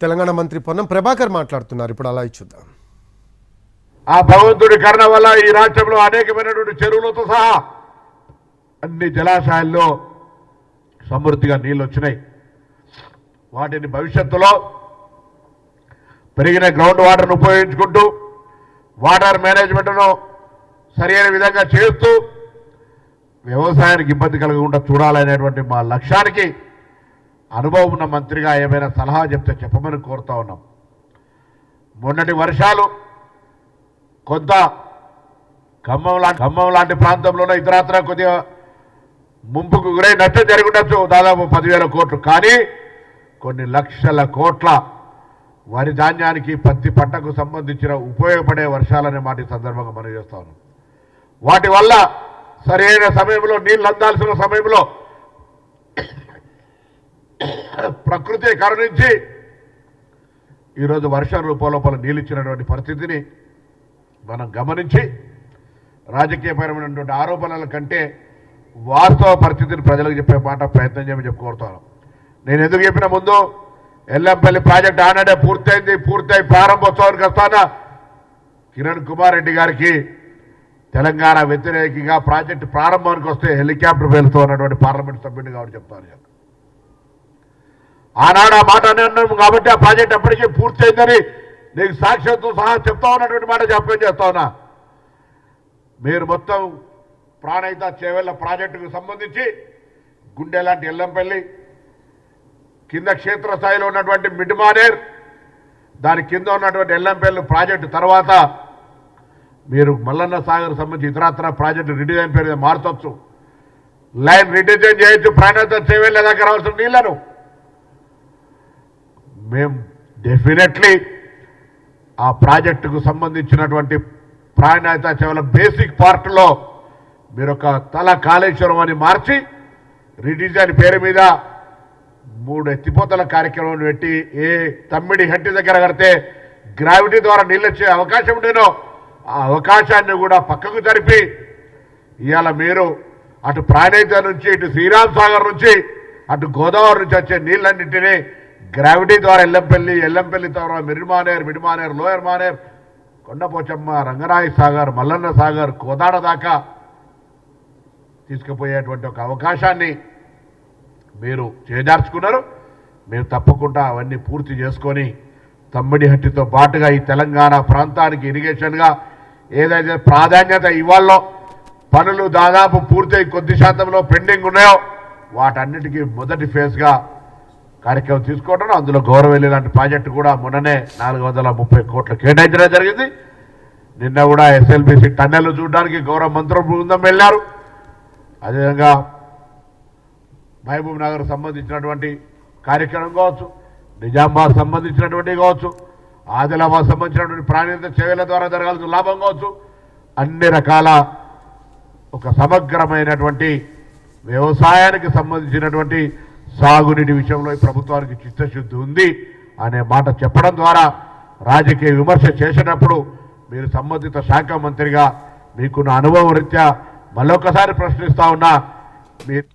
తెలంగాణ మంత్రి పొన్నం ప్రభాకర్ మాట్లాడుతున్నారు. ఇప్పుడు అలా చూద్దాం ఆ భగవంతుడి కరుణ వల్ల ఈ రాష్ట్రంలో అనేకమైనటువంటి చెరువులతో సహా అన్ని జలాశయాల్లో సమృద్ధిగా నీళ్ళు వచ్చినాయి. వాటిని భవిష్యత్తులో పెరిగిన గ్రౌండ్ వాటర్ను ఉపయోగించుకుంటూ వాటర్ మేనేజ్మెంట్ను సరైన విధంగా చేస్తూ వ్యవసాయానికి ఇబ్బంది కలగకుండా చూడాలనేటువంటి మా లక్ష్యానికి అనుభవం ఉన్న మంత్రిగా ఏమైనా సలహా చెప్తే చెప్పమని కోరుతా ఉన్నాం. మొన్నటి వర్షాలు కొంత ఖమ్మం లాంటి ఖమ్మం లాంటి ప్రాంతంలోనే ఇతరత్ర కొద్దిగా ముంపుకు గురై నష్టం జరిగి దాదాపు పదివేల కోట్లు. కానీ కొన్ని లక్షల కోట్ల వరి ధాన్యానికి పత్తి పంటకు సంబంధించిన ఉపయోగపడే వర్షాలనే మాట సందర్భంగా మనం చేస్తా వాటి వల్ల సరైన సమయంలో నీళ్ళు అందాల్సిన సమయంలో ప్రకృతి కరుణించి ఈరోజు వర్షం రూపంలో పలు ఇచ్చినటువంటి పరిస్థితిని మనం గమనించి రాజకీయపరమైనటువంటి ఆరోపణల కంటే వాస్తవ పరిస్థితిని ప్రజలకు చెప్పే మాట ప్రయత్నం చేయమని చెప్పి కోరుతాను నేను ఎందుకు చెప్పిన ముందు ఎల్లంపల్లి ప్రాజెక్ట్ ఆనాడే పూర్తయింది పూర్తయి ప్రారంభోత్సవానికి వస్తానా కిరణ్ కుమార్ రెడ్డి గారికి తెలంగాణ వ్యతిరేకంగా ప్రాజెక్టు ప్రారంభానికి వస్తే హెలికాప్టర్ వెళ్తూ ఉన్నటువంటి పార్లమెంట్ సభ్యుడిని కాబట్టి చెప్తాను ఆనాడు ఆ మాట అన్నాను కాబట్టి ఆ ప్రాజెక్ట్ ఎప్పటికీ పూర్తయిందని నీకు సాక్ష్యంతో సహా చెప్తా ఉన్నటువంటి మాట చెప్పని చేస్తా ఉన్నా. మీరు మొత్తం ప్రాణహిత చేవెళ్ళ ప్రాజెక్టుకు సంబంధించి గుండె లాంటి ఎల్లంపల్లి కింద క్షేత్రస్థాయిలో ఉన్నటువంటి మిడ్మానేర్ దాని కింద ఉన్నటువంటి ఎల్లంపల్లి ప్రాజెక్టు తర్వాత మీరు మల్లన్న సాగర్ సంబంధించి ఇతరత్ర ప్రాజెక్టు రిడిజైన్ పేరు మీద లైన్ రిడిజైన్ చేయొచ్చు ప్రాణహిత చేవెళ్ళ దగ్గర అవసరం నీళ్ళను. మేము డెఫినెట్లీ ఆ ప్రాజెక్టుకు సంబంధించినటువంటి ప్రాణాయత కేవలం బేసిక్ పార్ట్లో మీరు ఒక తల కాళేశ్వరం అని మార్చి రిడిజైన్ పేరు మీద మూడు ఎత్తిపోతల కార్యక్రమం పెట్టి ఏ తమ్మిడి హట్టి దగ్గర కడితే గ్రావిటీ ద్వారా నీళ్ళు వచ్చే అవకాశం ఉండేనో ఆ అవకాశాన్ని కూడా పక్కకు జరిపి ఇవాళ మీరు అటు ప్రాణేత నుంచి ఇటు శ్రీరామ్ సాగర్ నుంచి అటు గోదావరి నుంచి వచ్చే నీళ్ళన్నింటినీ గ్రావిటీ ద్వారా ఎల్లంపల్లి ఎల్లంపల్లి ద్వారా మిరిమానేర్ మిడిమానేర్ లోయర్ మానేర్ కొండపోచమ్మ రంగరాయి సాగర్ మల్లన్న సాగర్ కోదాడ దాకా తీసుకుపోయేటువంటి ఒక అవకాశాన్ని మీరు చేజార్చుకున్నారు. మీరు తప్పకుండా అవన్నీ పూర్తి చేసుకొని తమ్మిడి హట్టితో పాటుగా ఈ తెలంగాణ ప్రాంతానికి ఇరిగేషన్గా ఏదైతే ప్రాధాన్యత ఇవ్వాలో పనులు దాదాపు పూర్తయి కొద్ది శాతంలో పెండింగ్ ఉన్నాయో వాటన్నిటికీ మొదటి ఫేజ్గా కార్యక్రమం తీసుకోవడం అందులో గౌరవెల్లి లాంటి ప్రాజెక్టు కూడా మొన్ననే నాలుగు వందల ముప్పై కోట్లు కేటాయించడం జరిగింది. నిన్న కూడా ఎస్ఎల్బిసి టన్నెల్ చూడడానికి గౌరవ మంత్రుల బృందం వెళ్ళారు. అదేవిధంగా మహబూబ్ నగర్ సంబంధించినటువంటి కార్యక్రమం కావచ్చు నిజామాబాద్ సంబంధించినటువంటి కావచ్చు ఆదిలాబాద్ సంబంధించినటువంటి ప్రాణిత సేవల ద్వారా జరగాల్సిన లాభం కావచ్చు అన్ని రకాల ఒక సమగ్రమైనటువంటి వ్యవసాయానికి సంబంధించినటువంటి సాగునీటి విషయంలో ఈ ప్రభుత్వానికి చిత్తశుద్ధి ఉంది అనే మాట చెప్పడం ద్వారా రాజకీయ విమర్శ చేసినప్పుడు మీరు సంబంధిత శాఖ మంత్రిగా మీకున్న అనుభవం రీత్యా మళ్ళొకసారి ప్రశ్నిస్తా ఉన్నా మీరు